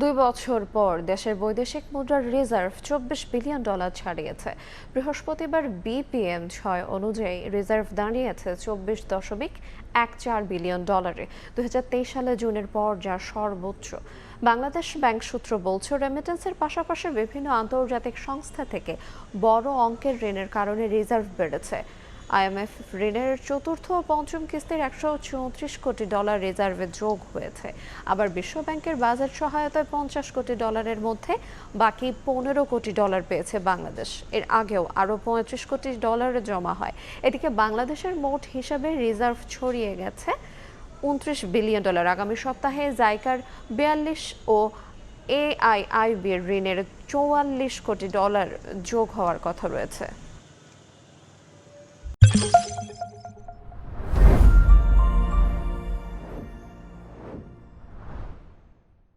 দুই বছর পর দেশের বৈদেশিক মুদ্রার রিজার্ভ চব্বিশ বিলিয়ন ডলার ছাড়িয়েছে। বৃহস্পতিবার বিপিএম ছয় অনুযায়ী রিজার্ভ দাঁড়িয়েছে চব্বিশ দশমিক এক চার বিলিয়ন ডলারে, দুই হাজার তেইশ সালে জুনের পর যা সর্বোচ্চ। বাংলাদেশ ব্যাংক সূত্র বলছে রেমিটেন্সের পাশাপাশি বিভিন্ন আন্তর্জাতিক সংস্থা থেকে বড় অঙ্কের ঋণের কারণে রিজার্ভ বেড়েছে। আইএমএফ ঋণের চতুর্থ ও পঞ্চম কিস্তির একশো চৌত্রিশ কোটি ডলার রিজার্ভে যোগ হয়েছে। আবার বিশ্ব ব্যাংকের বাজেট সহায়তায় পঞ্চাশ কোটি ডলারের মধ্যে বাকি পনেরো কোটি ডলার পেয়েছে বাংলাদেশ। এর আগেও আরও পঁয়ত্রিশ কোটি ডলার জমা হয়। এদিকে বাংলাদেশের মোট হিসাবে রিজার্ভ ছড়িয়ে গেছে উনত্রিশ বিলিয়ন ডলার। আগামী সপ্তাহে জাইকার বিয়াল্লিশ ও এআইআইবির ঋণের চৌয়াল্লিশ কোটি ডলার যোগ হওয়ার কথা রয়েছে।